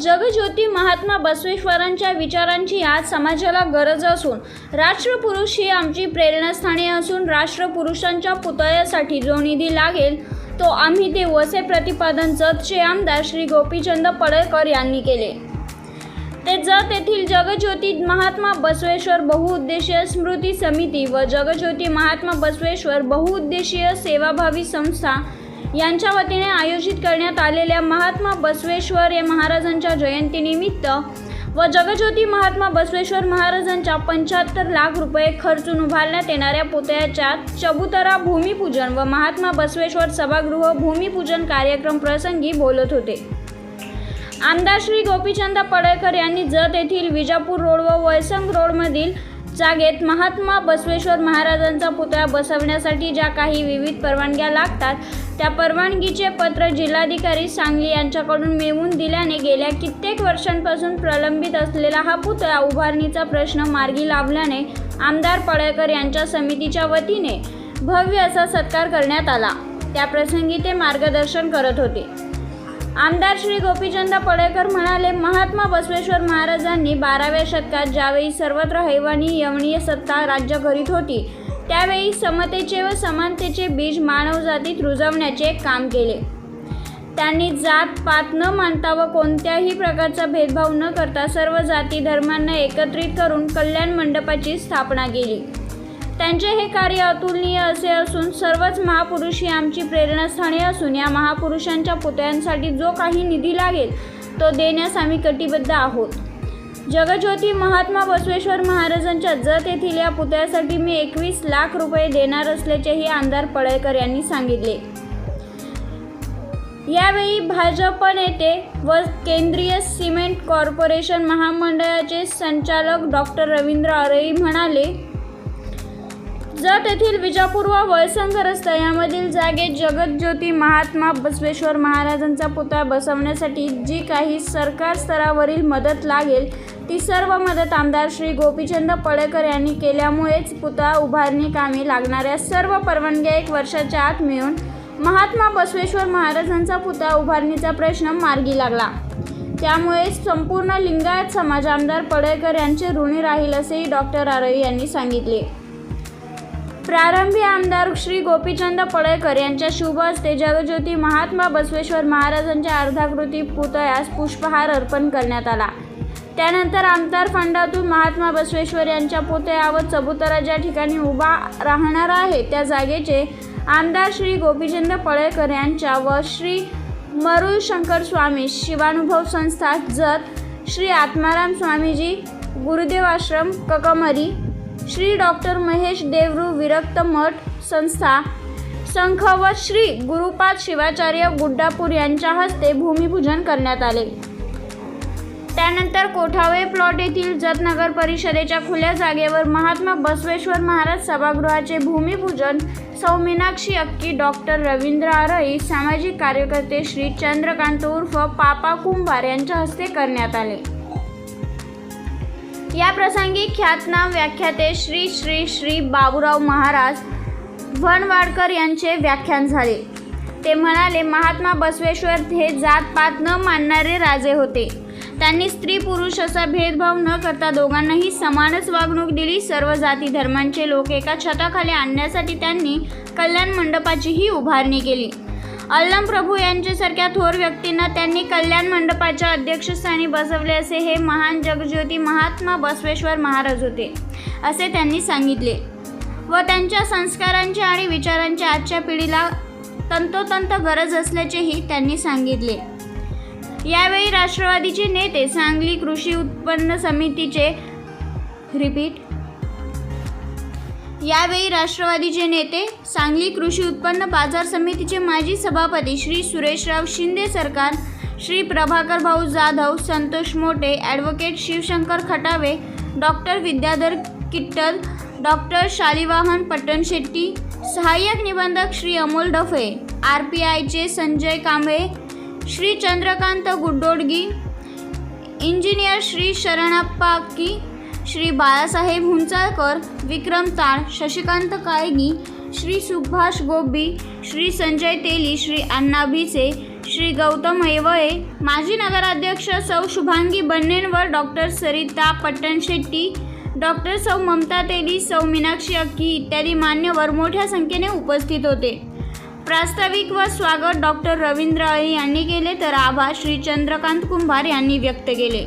जगज्योती महात्मा बसवेश्वरांच्या विचारांची आज समाजाला गरज असून राष्ट्रपुरुष ही आमची प्रेरणास्थाने असून राष्ट्रपुरुषांच्या पुतळ्यासाठी जो निधी लागेल तो आम्ही देऊ असे प्रतिपादन जतचे आमदार श्री गोपीचंद पडळकर यांनी केले. ते जत येथील जगज्योती महात्मा बसवेश्वर बहुउद्देशीय स्मृती समिती व जगज्योती महात्मा बसवेश्वर बहुउद्देशीय सेवाभावी संस्था यांच्या वतीने आयोजित करण्यात आलेल्या महात्मा बसवेश्वर या महाराजांच्या जयंतीनिमित्त व जगज्योती महात्मा बसवेश्वर महाराजांच्या पंच्याहत्तर लाख रुपये खर्चून उभारण्यात येणाऱ्या पुतळ्याच्या चबुतरा भूमिपूजन व महात्मा बसवेश्वर सभागृह भूमिपूजन कार्यक्रम प्रसंगी बोलत होते. आमदार श्री गोपीचंद पडळकर यांनी जत येथील विजापूर रोड व वैसंग रोडमधील जागेत महात्मा बसवेश्वर महाराजांचा पुतळा बसवण्यासाठी ज्या काही विविध परवानग्या लागतात त्या परवानगीचे पत्र जिल्हाधिकारी सांगली यांच्याकडून मिळवून दिल्याने गेल्या कित्येक वर्षांपासून प्रलंबित असलेला हा पुतळा उभारणीचा प्रश्न मार्गी लावल्याने आमदार पडळकर यांच्या समितीच्या वतीने भव्य असा सत्कार करण्यात आला. त्याप्रसंगी ते मार्गदर्शन करत होते. आमदार श्री गोपीचंद पडेकर म्हणाले महात्मा बसवेश्वर महाराजांनी बाराव्या शतकात ज्यावेळी सर्वत्र हैवानी यमनीय सत्ता राज्य करीत होती त्यावेळी समतेचे व समानतेचे बीज मानवजातीत रुजवण्याचे काम केले. त्यांनी जात पात न मानता व कोणत्याही प्रकारचा भेदभाव न करता सर्व जाती धर्मांना एकत्रित करून कल्याण मंडपाची स्थापना केली. त्यांचे हे कार्य अतुलनीय असे असून सर्वच महापुरुष ही आमची प्रेरणास्थाने असून या महापुरुषांच्या पुतळ्यांसाठी जो काही निधी लागेल तो देण्यास आम्ही कटिबद्ध आहोत. जगज्योती महात्मा बसवेश्वर महाराजांच्या जत येथील या पुतळ्यासाठी मी एकवीस लाख रुपये देणार असल्याचेही आमदार पडळकर यांनी सांगितले. यावेळी भाजप नेते व केंद्रीय सिमेंट कॉर्पोरेशन महामंडळाचे संचालक डॉक्टर रवींद्र अरई म्हणाले जत येथील विजापूर व वळसंग रस्ता यामधील जागेत जगतज्योती महात्मा बसवेश्वर महाराजांचा पुतळा बसवण्यासाठी जी काही सरकार स्तरावरील मदत लागेल ती सर्व मदत आमदार श्री गोपीचंद पडेकर यांनी केल्यामुळेच पुतळा उभारणी कामी लागणाऱ्या सर्व परवानग्या एक वर्षाच्या आत मिळून महात्मा बसवेश्वर महाराजांचा पुतळा उभारणीचा प्रश्न मार्गी लागला. त्यामुळे संपूर्ण लिंगायत समाज आमदार पडळकर यांचे ऋणी राहील असेही डॉक्टर आरई यांनी सांगितले. प्रारंभी आमदार श्री गोपीचंद पडळकर यांच्या शुभ हस्ते जगज्योती महात्मा बसवेश्वर महाराजांच्या अर्धाकृती पुतळ्यास पुष्पहार अर्पण करण्यात आला. त्यानंतर आमदार फंडातून महात्मा बसवेश्वर यांच्या पुतळ्यावर चबुतरा ज्या ठिकाणी उभा राहणार आहे त्या जागेचे आमदार श्री गोपीचंद पळेकर यांच्या व श्री मरुळ शंकर स्वामी शिवानुभव संस्था जत श्री आत्माराम स्वामीजी गुरुदेव आश्रम ककमरी श्री डॉक्टर महेश देवरू विरक्त मठ संस्था संख व श्री गुरुपाद शिवाचार्य गुड्डापूर यांच्या हस्ते भूमिपूजन करण्यात आले. त्यानंतर कोठावे प्लॉट येथील जतनगर परिषदेच्या खुल्या जागेवर महात्मा बसवेश्वर महाराज सभागृहाचे भूमिपूजन सौ मीनाक्षी अक्की डॉक्टर रवींद्र आरई सामाजिक कार्यकर्ते श्री चंद्रकांत उर्फ पापा कुंभार यांच्या हस्ते करण्यात आले. या प्रसंगी ख्यातनाम व्याख्याते श्री श्री श्री बाबूराव महाराज वनवाडकर यांचे व्याख्यान झाले. ते म्हणाले महात्मा बसवेश्वर हे जातपात न मानणारे राजे होते. त्यांनी स्त्री पुरुष असा भेदभाव न करता दोघांनाही समानच वागणूक दिली. सर्व जाती धर्मांचे लोक एका छताखाली आणण्यासाठी त्यांनी कल्याण मंडपाचीही उभारणी केली. अल्लम प्रभू यांच्यासारख्या थोर व्यक्तींना त्यांनी कल्याण मंडपाच्या अध्यक्षस्थानी बसवले असे हे महान जगज्योती महात्मा बसवेश्वर महाराज होते असे त्यांनी सांगितले. व त्यांच्या संस्कारांची आणि विचारांची आजच्या पिढीला तंतोतंत गरज असल्याचेही त्यांनी सांगितले. यावेळी राष्ट्रवादीचे नेते सांगली कृषी उत्पन्न समितीचे रिपीट यावेळी राष्ट्रवादीचे नेते सांगली कृषी उत्पन्न बाजार समितीचे माजी सभापती श्री सुरेशराव शिंदे सरकार Shri Prabhakar Bhau Jadhav Santosh Mote advocate Shivshankar Khatave doctor Vidyadhar Kittal doctor Shalivahan Pattanshetti सहाय्यक निबंधक श्री अमोल डफे आर पी आयचे संजय कांबळे श्री चंद्रकांत गुड्डोडगी इंजिनियर श्री शरणप्पा की श्री बाळासाहेब हुंचाळकर विक्रम ताळ शशिकांत काळगी श्री सुभाष गोबी श्री संजय तेली श्री अण्णा भिसे श्री गौतम ऐवळे माजी नगराध्यक्ष सौ शुभांगी बन्नेनवर डॉक्टर सरिता पट्टणशेट्टी डॉक्टर सौ ममता तेली सौ मीनाक्षी अक्की इत्यादी मान्यवर मोठ्या संख्येने उपस्थित होते. प्रास्ताविक व स्वागत डॉक्टर रवींद्र अळी यांनी केले तर आभार श्री चंद्रकांत कुंभार यांनी व्यक्त केले.